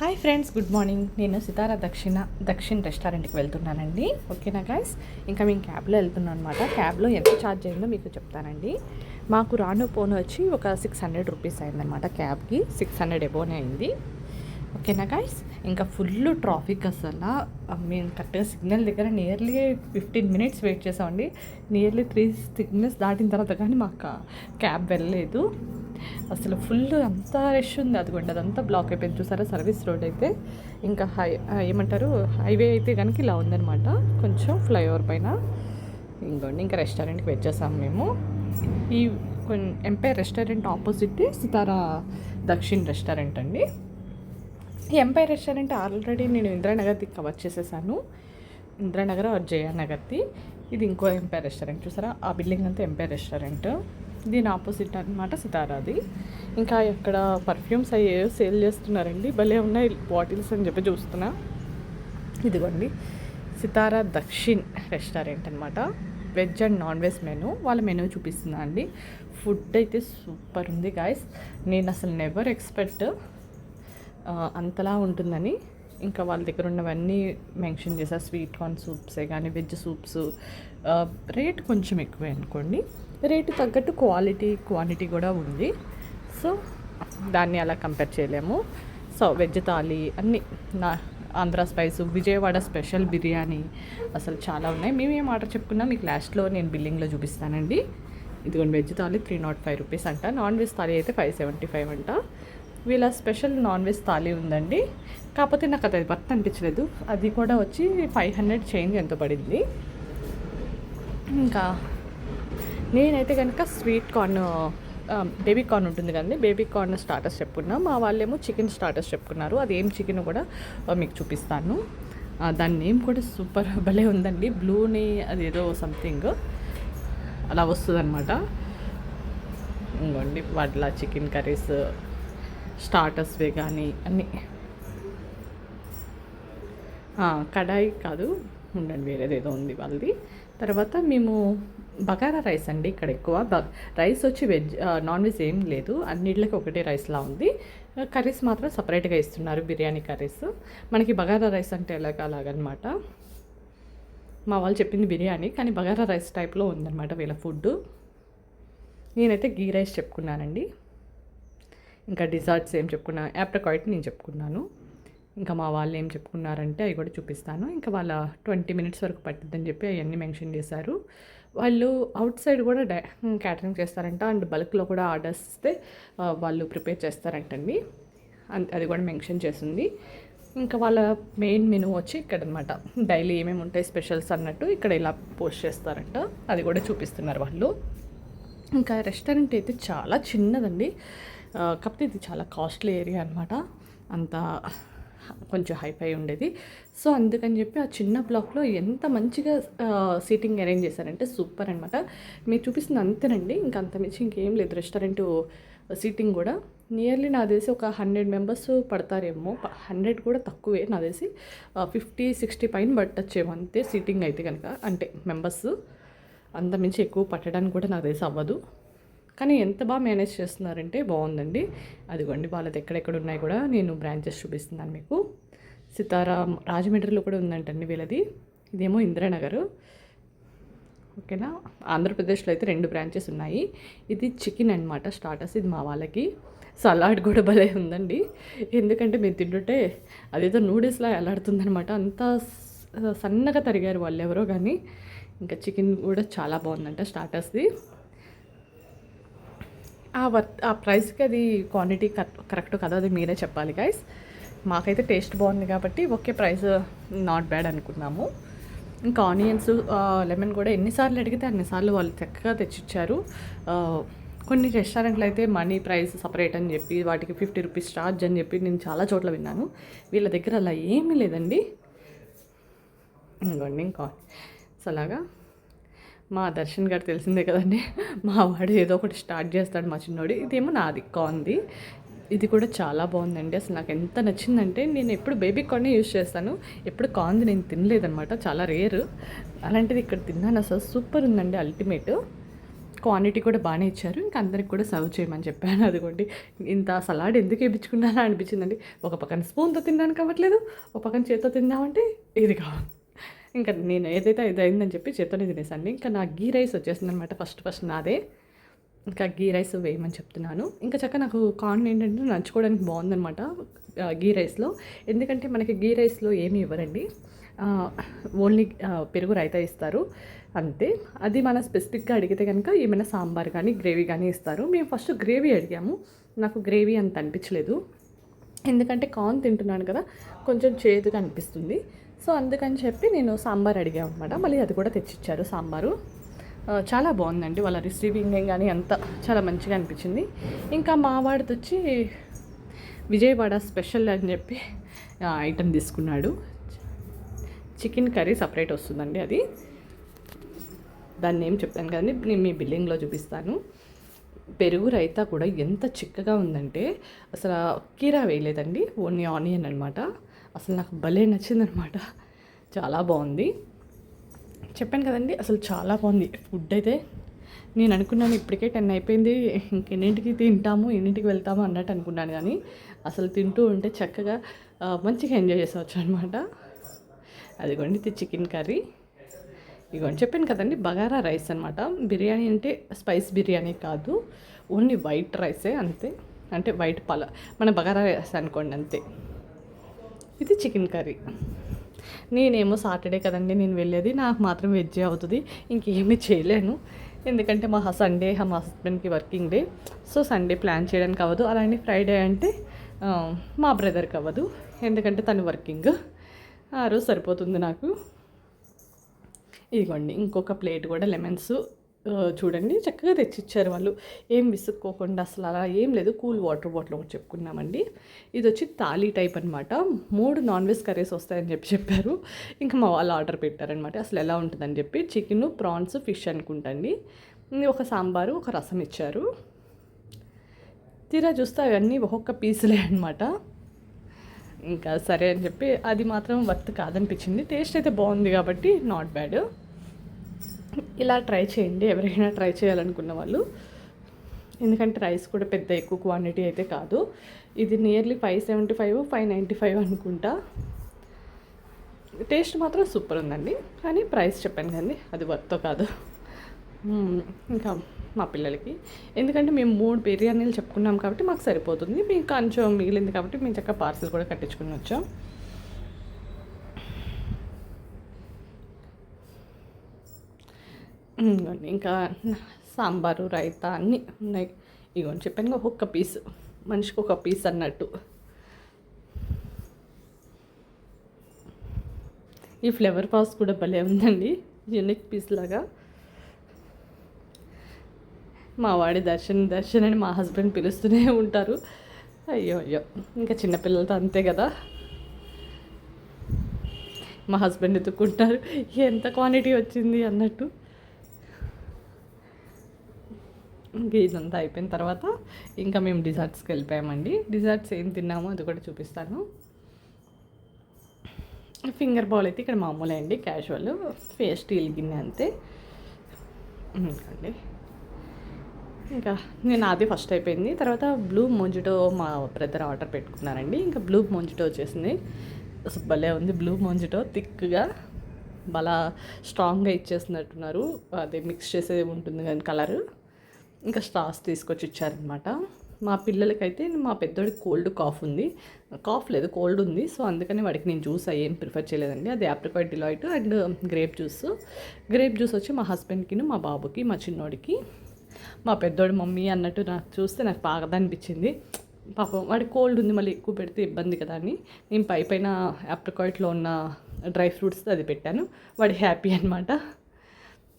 Hi friends good morning నేను సితార దక్షిణ దక్షిణ్ రెస్టారెంట్కి వెళ్తున్నానండి. ఓకేనా గైస్ ఇంకా మేము క్యాబ్లో వెళ్తున్నాం అనమాట క్యాబ్లో ఎంత ఛార్జ్ అయిందో మీకు చెప్తానండి. మాకు రాను పోను వచ్చి ఒక సిక్స్ హండ్రెడ్ రూపీస్ అయిందనమాట క్యాబ్కి సిక్స్ హండ్రెడ్ ఎబోనే అయింది. ఓకేనా గైస్ ఇంకా ఫుల్ ట్రాఫిక్ అసలు. మేము కరెక్ట్గా సిగ్నల్ దగ్గర నియర్లీ ఫిఫ్టీన్ మినిట్స్ వెయిట్ చేసామండి. నియర్లీ త్రీ సిగ్నల్స్ దాటిన తర్వాత కానీ మాకు క్యాబ్ వెళ్ళలేదు. అసలు ఫుల్ అంతా రష్ ఉంది అదిగోండి అదంతా బ్లాక్ అయిపోయింది. చూసారా? సర్వీస్ రోడ్ అయితే. ఇంకా హై ఏమంటారు? హైవే అయితే కనుక ఇలా ఉందనమాట కొంచెం ఫ్లైఓవర్ పైన. ఇంకోండి ఇంకా రెస్టారెంట్కి వచ్చేసాం మేము. ఈ కొన్ని Empire restaurant opposite Sitara Dakshin restaurant అండి. ఈ ఎంపైర్ రెస్టారెంట్ ఆల్రెడీ నేను ఇందిరానగర్ది కవర్ చేసేసాను. ఇందిరానగర్ ఆర్ జయానగర్ది. ఇది ఇంకో ఎంపైర్ రెస్టారెంట్ చూసారా? ఆ బిల్డింగ్ అంతా ఎంపైర్ రెస్టారెంట్ దీని ఆపోజిట్ అనమాట సితారాది. ఇంకా ఇక్కడ పర్ఫ్యూమ్స్ అవి సేల్ చేస్తున్నారండి. భలే ఉన్నాయి బాటిల్స్ అని చెప్పి చూస్తున్నా. ఇదిగోండి. సితారా దక్షిణ్ రెస్టారెంట్ అనమాట veg and non veg menu. వాళ్ళ మెనూ చూపిస్తున్నా అండి. ఫుడ్ అయితే సూపర్ ఉంది గాయస్ నేను అసలు నెవర్ ఎక్స్పెక్ట్ అంతలా ఉంటుందని. ఇంకా వాళ్ళ దగ్గర ఉన్నవన్నీ మెన్షన్ చేశారు స్వీట్ కార్న్ సూప్సే కానీ వెజ్ సూప్స్ రేట్ కొంచెం ఎక్కువే అనుకోండి. రేటు తగ్గట్టు క్వాలిటీ క్వాంటిటీ కూడా ఉంది. సో దాన్ని అలా కంపేర్ చేయలేము. సో వెజ్ థాలీ అన్నీ నా ఆంధ్ర స్పైస్ విజయవాడ స్పెషల్ బిర్యానీ అసలు చాలా ఉన్నాయి. మేము ఏం ఆర్డర్ చెప్పుకున్నా మీకు లాస్ట్లో నేను బిల్లింగ్లో చూపిస్తానండి. ఇదిగోండి veg thali three nought five rupees అంట. నాన్ వెజ్ థాలీ అయితే ఫైవ్ సెవెంటీ ఫైవ్ అంట. వీళ్ళ స్పెషల్ నాన్ వెజ్ థాలీ ఉందండి. కాకపోతే నాకు అది వర్త్ అనిపించలేదు. అది కూడా వచ్చి ఫైవ్ హండ్రెడ్ చేంజ్ ఎంత పడింది. ఇంకా నేనైతే కనుక స్వీట్ కార్న్ బేబీ కార్న్ ఉంటుంది కదండి బేబీ కార్న్ స్టార్టర్స్ చెప్పుకున్నా. మా వాళ్ళేమో చికెన్ స్టార్టర్స్ చెప్పుకున్నారు. అది ఏం చికెన్ కూడా మీకు చూపిస్తాను. దాని నేమ్ కూడా సూపర్ భలే ఉందండి. బ్లూని అది ఏదో సంథింగ్ అలా వస్తుందన్నమాట. ఇంకోండి వడ్ల చికెన్ కర్రీస్ స్టార్టర్స్వే కానీ అన్నీ. కడాయి కాదు ఉండండి వేరేది ఏదో ఉంది వాళ్ళది. తర్వాత మేము బగారా రైస్ అండి ఇక్కడ ఎక్కువ. బ రైస్ వచ్చి వెజ్ నాన్ వెజ్ ఏం లేదు. అన్నిటికి ఒకటే రైస్లా ఉంది. కర్రీస్ మాత్రం సపరేట్గా ఇస్తున్నారు బిర్యానీ కర్రీస్. మనకి బగారా రైస్ అంటే ఎలాగ అలాగనమాట. మా వాళ్ళు చెప్పింది బిర్యానీ కానీ బగారా రైస్ టైప్లో ఉందన్నమాట వీళ్ళ ఫుడ్ నేనైతే గీ రైస్ చెప్పుకున్నానండి. ఇంకా డిజర్ట్స్ ఏం చెప్పుకున్నా యాప్రికాయిట్ నేను చెప్పుకున్నాను. ఇంకా మా వాళ్ళు ఏం చెప్పుకున్నారంటే అవి కూడా చూపిస్తాను. ఇంకా వాళ్ళ ట్వంటీ మినిట్స్ వరకు పట్టిద్దని చెప్పి అవన్నీ మెన్షన్ చేశారు. వాళ్ళు అవుట్ సైడ్ కూడా డై క్యాటరింగ్ చేస్తారంట. అండ్ బల్క్లో కూడా ఆర్డర్స్ ఇస్తే వాళ్ళు ప్రిపేర్ చేస్తారంటండి. అన్- అది కూడా మెన్షన్ చేసింది. ఇంకా వాళ్ళ మెయిన్ మెనూ వచ్చి ఇక్కడ అనమాట డైలీ ఏమేమి ఉంటాయి స్పెషల్స్ అన్నట్టు ఇక్కడ ఇలా పోస్ట్ చేస్తారంట. అది కూడా చూపిస్తున్నారు వాళ్ళు. ఇంకా రెస్టారెంట్ అయితే చాలా చిన్నదండి. కాకపోతే ఇది చాలా కాస్ట్లీ ఏరియా అనమాట అంత కొంచెం హైఫై ఉండేది. సో అందుకని చెప్పి ఆ చిన్న బ్లాక్లో ఎంత మంచిగా సీటింగ్ అరేంజ్ చేశారంటే సూపర్ అనమాట మీరు చూపిస్తుంది అంతేనండి. ఇంకా అంత మించి ఇంకేం లేదు. రెస్టారెంట్ సీటింగ్ కూడా. నియర్లీ నా తెలిసి ఒక హండ్రెడ్ మెంబర్స్ పడతారేమో. హండ్రెడ్ కూడా తక్కువే నా తెలిసి. ఫిఫ్టీ సిక్స్టీ పైన పట్టచ్చేమో అంతే సీటింగ్ అయితే కనుక అంటే మెంబర్స్ అంత మించి ఎక్కువ పట్టడానికి కూడా నాకు తెలిసి అవ్వదు. కానీ ఎంత బాగా మేనేజ్ చేస్తున్నారంటే బాగుందండి. అదిగోండి వాళ్ళది ఎక్కడెక్కడ ఉన్నాయి కూడా నేను బ్రాంచెస్ చూపిస్తున్నాను మీకు. సితారా రాజమండ్రిలో కూడా ఉందంటండి వీళ్ళది. ఇదేమో ఇందిరానగర్. ఓకేనా? ఆంధ్రప్రదేశ్లో అయితే రెండు బ్రాంచెస్ ఉన్నాయి. ఇది చికెన్ అనమాట స్టార్టర్స్ ఇది మా వాళ్ళకి. సలాడ్ కూడా భలే ఉందండి. ఎందుకంటే మేము తింటుంటే అదేదో నూడిల్స్లా ఎలాడుతుందనమాట అంత సన్నగా తరిగారు వాళ్ళు ఎవరో కానీ. ఇంకా చికెన్ కూడా చాలా బాగుందంట స్టార్టర్స్ది. ఆ వర్త్ ఆ ప్రైస్కి అది క్వాంటిటీ కరెక్ట్ కదా అది మీరే చెప్పాలి గైస్ మాకైతే టేస్ట్ బాగుంది కాబట్టి ఓకే ప్రైస్ నాట్ బ్యాడ్ అనుకున్నాము. ఇంకా ఆనియన్స్ లెమన్ కూడా ఎన్నిసార్లు అడిగితే అన్నిసార్లు వాళ్ళు చక్కగా తెచ్చిచ్చారు. కొన్ని రెస్టారెంట్లు అయితే మనీ ప్రైస్ సపరేట్ అని చెప్పి వాటికి ఫిఫ్టీ రూపీస్ ఛార్జ్ అని చెప్పి నేను చాలా చోట్ల విన్నాను. వీళ్ళ దగ్గర అలా ఏమీ లేదండి. ఇంకోండి ఇంకా. సో అలాగా. మా దర్శన్ గారు తెలిసిందే కదండి. మా వాడు ఏదో ఒకటి స్టార్ట్ చేస్తాడు మా చిన్నోడు. ఇదేమో నాది కాంది ఇది కూడా చాలా బాగుందండి. అసలు నాకు ఎంత నచ్చిందంటే నేను ఎప్పుడు బేబీ కార్నే యూజ్ చేస్తాను. ఎప్పుడు కాంది నేను తినలేదనమాట చాలా రేర్. అలాంటిది ఇక్కడ తిన్నాను. అసలు సూపర్ ఉందండి అల్టిమేట్. క్వాంటిటీ కూడా బాగానే ఇచ్చారు. ఇంకా అందరికి కూడా సర్వ్ చేయమని చెప్పాను. అదిగోండి. ఇంత సలాడ్ ఎందుకు వేయించుకున్నానో అనిపించిందండి. ఒక పక్కన స్పూన్తో తినడానికి అవ్వట్లేదు ఒక పక్కన చేత్తో తిందామంటే ఇది కావాలి. ఇంకా నేను ఏదైతే ఇది అయిందని చెప్పి చేత్తోనే తినేసాను. ఇంకా నా గీ రైస్ వచ్చేసింది అనమాట ఫస్ట్ ఫస్ట్ నాదే. ఇంకా గీ రైస్ వేయమని చెప్తున్నాను. ఇంకా చక్క నాకు కార్న్ ఏంటంటే నంచుకోవడానికి బాగుందనమాట గీ రైస్లో. ఎందుకంటే మనకి గీ రైస్లో ఏమి ఇవ్వరండి. ఓన్లీ పెరుగు రైతా ఇస్తారు. అంతే. అది మన స్పెసిఫిక్గా అడిగితే కనుక ఏమైనా సాంబార్ కానీ గ్రేవీ కానీ ఇస్తారు. మేము ఫస్ట్ గ్రేవీ అడిగాము. నాకు గ్రేవీ అంత అనిపించలేదు. ఎందుకంటే కార్న్ తింటున్నాను కదా కొంచెం చేదుగా అనిపిస్తుంది. సో అందుకని చెప్పి నేను సాంబార్ అడిగాను అనమాట మళ్ళీ అది కూడా తెచ్చిచ్చారు సాంబారు. చాలా బాగుందండి వాళ్ళ రిసీవింగ్ కానీ అంతా చాలా మంచిగా అనిపించింది. ఇంకా మా వాడిది వచ్చి విజయవాడ స్పెషల్ అని చెప్పి ఐటెం తీసుకున్నాడు. చికెన్ కర్రీ సపరేట్ వస్తుందండి అది. దాన్ని ఏం చెప్తాను కదండి నేను మీ బిల్లింగ్లో చూపిస్తాను. పెరుగు రైతా కూడా ఎంత చిక్కగా ఉందంటే అసలు కీరా వేయలేదండి ఓన్లీ ఆనియన్ అనమాట అసలు నాకు భలే నచ్చిందనమాట చాలా బాగుంది. చెప్పాను కదండి అసలు చాలా బాగుంది. ఫుడ్ అయితే నేను అనుకున్నాను ఇప్పటికే టెన్ అయిపోయింది ఇంకెన్నింటికి తింటాము ఎన్నింటికి వెళ్తాము అన్నట్టు అనుకున్నాను కానీ అసలు తింటూ ఉంటే చక్కగా మంచిగా ఎంజాయ్ చేసవచ్చు అనమాట అదిగోండి ఇది చికెన్ కర్రీ. ఇదిగోండి చెప్పాను కదండి బగారా రైస్ అనమాట బిర్యానీ అంటే స్పైస్ బిర్యానీ కాదు ఓన్లీ వైట్ రైసే అంతే. అంటే వైట్ పల మన బగారా రైస్ అనుకోండి అంతే. ఇది చికెన్ కర్రీ. నేనేమో సాటర్డే కదండి నేను వెళ్ళేది. నాకు మాత్రం వెజ్జే అవుతుంది. ఇంకేమీ చేయలేను. ఎందుకంటే మా సండే మా హస్బెండ్కి working day. So Sunday plan చేయడానికి అవ్వదు. అలానే ఫ్రైడే అంటే మా బ్రదర్కి అవ్వదు. ఎందుకంటే తను వర్కింగ్. ఆ రోజు సరిపోతుంది నాకు. ఇదిగోండి ఇంకొక ప్లేట్ కూడా లెమన్స్. చూడండి చక్కగా తెచ్చిచ్చారు వాళ్ళు. ఏం విసుక్కోకుండా అసలు అలా ఏం లేదు. కూల్ వాటర్ బాటిల్ ఒకటి చెప్పుకున్నామండి. ఇది వచ్చి తాళీ టైప్ అనమాట మూడు నాన్ వెజ్ కర్రీస్ వస్తాయని చెప్పి చెప్పారు. ఇంకా మా వాళ్ళు ఆర్డర్ పెట్టారనమాట అసలు ఎలా ఉంటుందని చెప్పి చికెన్ ప్రాన్స్ ఫిష్ అనుకుంటండి. ఒక సాంబారు ఒక రసం ఇచ్చారు. తీరా చూస్తే అవన్నీ ఒక్కొక్క పీసులే అనమాట ఇంకా సరే అని చెప్పి అది మాత్రం వర్త్ కాదనిపించింది. టేస్ట్ అయితే బాగుంది కాబట్టి నాట్ బ్యాడ్. ఇలా ట్రై చేయండి. ఎవరైనా ట్రై చేయాలనుకున్న వాళ్ళు. ఎందుకంటే రైస్ కూడా పెద్ద ఎక్కువ క్వాంటిటీ అయితే కాదు. ఇది nearly five seventy five five ninety five అనుకుంటా. టేస్ట్ మాత్రం సూపర్ ఉందండి. కానీ ప్రైస్ చెప్పాను కదండి అది వర్త్ కాదు. ఇంకా మా పిల్లలకి. ఎందుకంటే మేము మూడు బిర్యానీలు చెప్పుకున్నాం కాబట్టి మాకు సరిపోతుంది. మీకు కొంచెం మిగిలింది కాబట్టి మేము చక్కగా పార్సిల్ కూడా కట్టించుకుని వచ్చాం. ఇంకా సాంబారు రైతా అన్నీ ఉన్నాయి. ఇగోండి చెప్పాను కదా, ఒక్కొక్క పీస్. మనిషికి ఒక పీస్ అన్నట్టు. ఈ ఫ్లేవర్ పాస్ కూడా భలే ఉందండి. యూనిక్ పీస్ లాగా. మా వాడి దర్శన్ దర్శన్ అని మా హస్బెండ్ పిలుస్తూనే ఉంటారు. అయ్యో అయ్యో. ఇంకా చిన్నపిల్లలతో అంతే కదా. మా హస్బెండ్ ఎత్తుక్కుంటారు. ఎంత క్వాంటిటీ వచ్చింది అన్నట్టు. ఇంకా ఇదంతా అయిపోయిన తర్వాత ఇంకా మేము డిజర్ట్స్కి వెళ్ళిపోయామండి. డిజర్ట్స్ ఏం తిన్నామో అది కూడా చూపిస్తాను. ఫింగర్ బౌల్ అయితే ఇక్కడ మామూలే అండి క్యాజువల్ ఫేస్ స్టీల్ గిన్నె అంతే. ఇంకండి. ఇంకా నేను అది ఫస్ట్ అయిపోయింది. తర్వాత బ్లూ మొంజిటో మా బ్రదర్ ఆర్డర్ పెట్టుకున్నారండి. ఇంకా బ్లూ మొంజిటో వచ్చేసింది. భలే ఉంది బ్లూ మొంజిటో థిక్గా బాగా స్ట్రాంగ్గా ఇచ్చేసినట్టున్నారు. అదే మిక్స్ చేసేది ఉంటుంది కానీ కలరు ఇంకా స్టార్స్ తీసుకొచ్చి ఇచ్చారనమాట. మా పిల్లలకైతే మా పెద్దోడికి కోల్డ్ కాఫ్ ఉంది. కాఫ్ లేదు కోల్డ్ ఉంది. సో అందుకని వాడికి నేను జ్యూస్ ఏం ప్రిఫర్ చేయలేదండి. అది apricot delight and grape juice. Grape juice వచ్చి మా హస్బెండ్కి మా బాబుకి మా చిన్నోడికి మా పెద్దోడి మమ్మీ అన్నట్టు నాకు చూస్తే నాకు బాగా అనిపించింది. పాపం వాడి కోల్డ్ ఉంది మళ్ళీ ఎక్కువ పెడితే ఇబ్బంది కదా అని. నేను పై పైన ఆప్రికాట్లో ఉన్న డ్రై ఫ్రూట్స్ అది పెట్టాను. వాడి హ్యాపీ అనమాట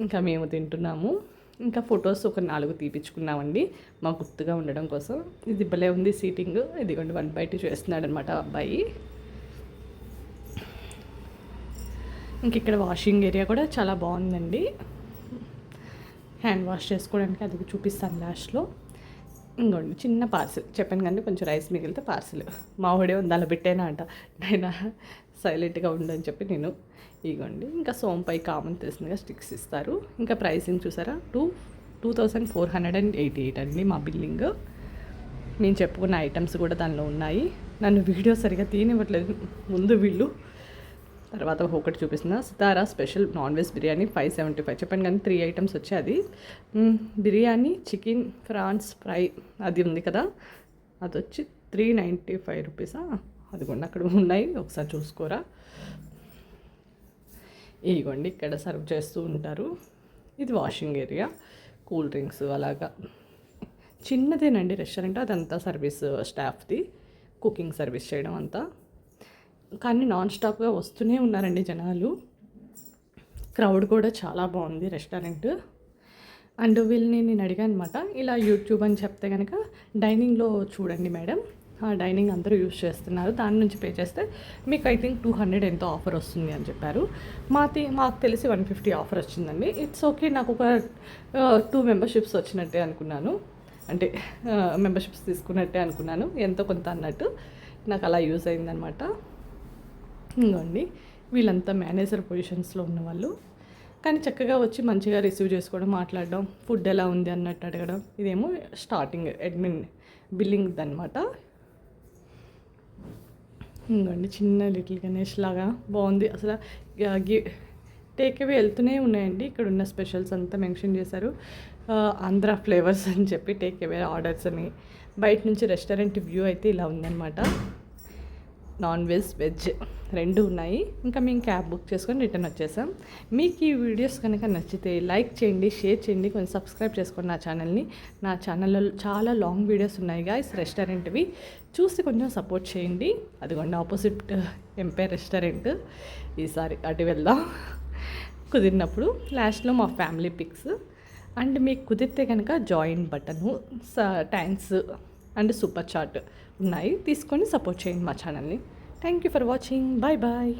ఇంకా మేము తింటున్నాము. ఇంకా ఫొటోస్ ఒక నాలుగు తీపించుకున్నామండి మా గుర్తుగా ఉండడం కోసం. ఇది భలే ఉంది సీటింగ్. ఇదిగోండి వన్ బై టూ చేస్తున్నాడు అనమాట అబ్బాయి. ఇంక ఇక్కడ వాషింగ్ ఏరియా కూడా చాలా బాగుందండి. హ్యాండ్ వాష్ చేసుకోవడానికి అది చూపిస్తాను లాస్ట్లో. ఇంకోండి చిన్న పార్సిల్. చెప్పాను కానీ కొంచెం రైస్ మిగిలితే పార్సిల్. మా వాడే ఉంది అలా పెట్టేనా అంట. నేను? సైలెంట్గా ఉండని చెప్పి నేను ఇగోండి. ఇంకా సోంపై కామన్ తెలిసిందిగా స్టిక్స్ ఇస్తారు. ఇంకా ప్రైసింగ్ చూసారా? Two two thousand four hundred and eighty eight అండి మా బిల్లింగ్. నేను చెప్పుకున్న ఐటమ్స్ కూడా దానిలో ఉన్నాయి. నన్ను వీడియో సరిగా తీయనివ్వట్లేదు. ముందు వీళ్ళు. తర్వాత ఒకటి చూపిస్తున్నా. Sitara special non veg biryani five seventy five. చెప్పాను కానీ త్రీ ఐటమ్స్ వచ్చాయి అది. బిర్యానీ చికెన్ ఫ్రాన్స్ ఫ్రై అది ఉంది కదా. అది వచ్చి త్రీ నైంటీ ఫైవ్ రూపీసా? అది కూడా అక్కడ ఉన్నాయి. ఒకసారి చూసుకోరా? ఇదిగోండి ఇక్కడ సర్వ్ చేస్తూ ఉంటారు. ఇది వాషింగ్ ఏరియా కూల్ డ్రింక్స్ అలాగా. చిన్నదేనండి రెస్టారెంట్ అదంతా సర్వీస్ స్టాఫ్ది కుకింగ్ సర్వీస్ చేయడం అంతా. కానీ నాన్ స్టాప్గా వస్తూనే ఉన్నారండి జనాలు. క్రౌడ్ కూడా చాలా బాగుంది రెస్టారెంట్. అండ్ వీళ్ళని నేను అడిగాను అనమాట ఇలా యూట్యూబ్ అని చెప్తే కనుక డైనింగ్లో చూడండి మేడం. డైనింగ్ అందరూ యూస్ చేస్తున్నారు. దాని నుంచి పే చేస్తే మీకు ఐ థింక్ టూ హండ్రెడ్ ఎంతో ఆఫర్ వస్తుంది అని చెప్పారు. మాది మాకు తెలిసి వన్ ఫిఫ్టీ ఆఫర్ వచ్చిందండి. ఇట్స్ ఓకే నాకు ఒక టూ మెంబర్షిప్స్ వచ్చినట్టే అనుకున్నాను. అంటే మెంబర్షిప్స్ తీసుకున్నట్టే అనుకున్నాను. ఎంతో కొంత అన్నట్టు నాకు అలా యూజ్ అయిందనమాట ఇంకోండి వీళ్ళంతా మేనేజర్ పొజిషన్స్లో ఉన్నవాళ్ళు కానీ చక్కగా వచ్చి మంచిగా రిసీవ్ చేసుకోవడం మాట్లాడడం ఫుడ్ ఎలా ఉంది అన్నట్టు అడగడం ఇదేమో స్టార్టింగ్ అడ్మిన్ బిల్లింగ్ అనమాట ఉందండి చిన్న లిటిల్ గణేష్ లాగా బాగుంది. అసలు గి టేక్ అవే వెళ్తూనే ఉన్నాయండి. ఇక్కడ ఉన్న స్పెషల్స్ అంతా మెన్షన్ చేశారు. ఆంధ్ర ఫ్లేవర్స్ అని చెప్పి టేక్ అవే ఆర్డర్స్ అని. బయట నుంచి రెస్టారెంట్ వ్యూ అయితే ఇలా ఉందన్నమాట. నాన్ వెజ్ వెజ్ రెండు ఉన్నాయి. ఇంకా మేము క్యాబ్ బుక్ చేసుకొని రిటర్న్ వచ్చేసాం. మీకు ఈ వీడియోస్ కనుక నచ్చితే లైక్ చేయండి షేర్ చేయండి కొంచెం సబ్స్క్రైబ్ చేసుకోండి నా ఛానల్ని నా ఛానల్లో చాలా లాంగ్ వీడియోస్ ఉన్నాయి గాయస్ రెస్టారెంట్వి చూసి కొంచెం సపోర్ట్ చేయండి. అదిగోండి ఆపోజిట్ ఎంపైర్ రెస్టారెంట్ ఈసారి అటు వెళ్దాం. కుదిరినప్పుడు లాస్ట్లో మా ఫ్యామిలీ పిక్స్ అండ్ మీకు కుదిరితే కనుక join button thanks and super chat ఉన్నాయి. తీసుకొని సపోర్ట్ చేయండి మా ఛానల్ని. Thank you for watching bye bye